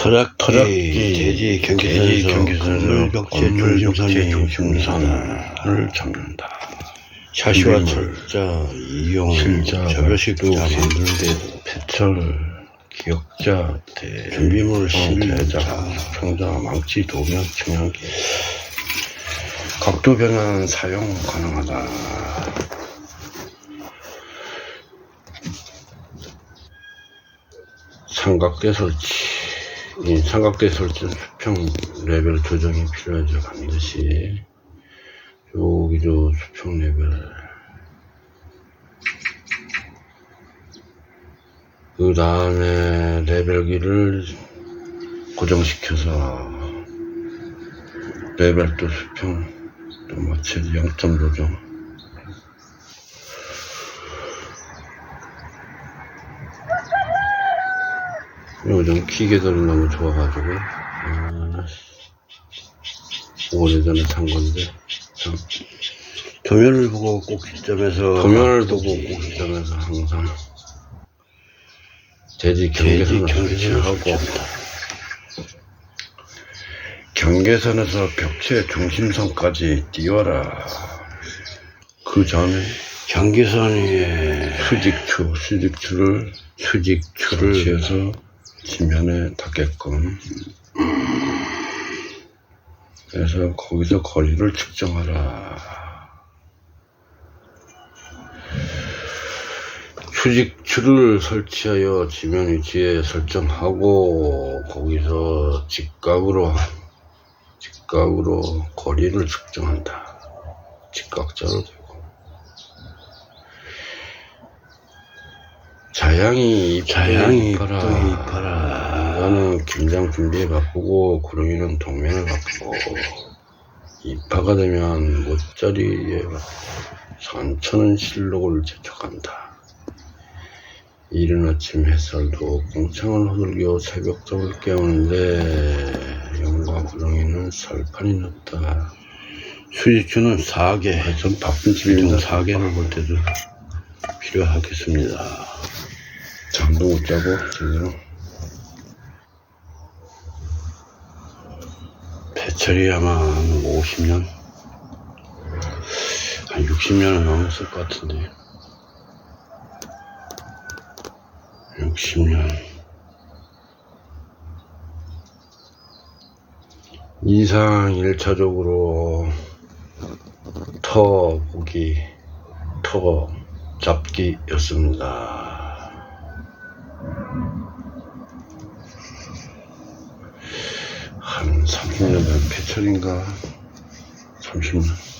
터락기, 터락기, 돼지 경기선에서 건물벽체 건물벽체 중심선이 중심선을 잡는다. 샤시와 철자, 이용, 자, 만드는데 폐철, 기억자, 대, 준비물 대자, 실자, 수평자, 망치, 도면, 청량기. 각도 변환 사용 가능하다. 삼각대 설치. 이 삼각대 설치는 수평 레벨 조정이 필요하죠. 반드시. 여기도 수평 레벨. 그 다음에 레벨기를 고정시켜서 레벨 또 수평 또 마찬가지 0점 조정 요즘 기계들이 너무 좋아가지고. 아, 오래전에 산 건데. 참. 도면을 보고 꼭 시점에서 도면을 보고 꼭시점에서 항상 돼지 경계선을 설치하고. 경계선에서 벽체 중심선까지 띄워라. 그 전에 경계선 위에 수직추, 수직추를 수직추를 설치해서 지면에 닿게끔 그래서 거기서 거리를 측정하라. 휴직추를 설치하여 지면 위치에 설정하고 거기서 직각으로 직각으로 거리를 측정한다. 직각자로 되고 자양이 자양이 이뻐라. 이뻐라. 이거는 김장 준비에 바쁘고 구름이는 동면에 바쁘고 입하가 되면 못자리에 산천은 실록을 재촉한다. 이른 아침 햇살도 공창을 흐들겨 새벽잠을 깨우는데 영과 구렁이는 살판이 났다. 수직추는 4개, 전 바쁜 집입니다. 4개를 볼 때도 필요하겠습니다. 잠도 못 자고 제대로 배철이 아마 한 50년, 한 60년은 넘었을 것 같은데. 60년. 이상 1차적으로 터 보기 터 잡기였습니다. 한 30년 전 폐철인가? 30년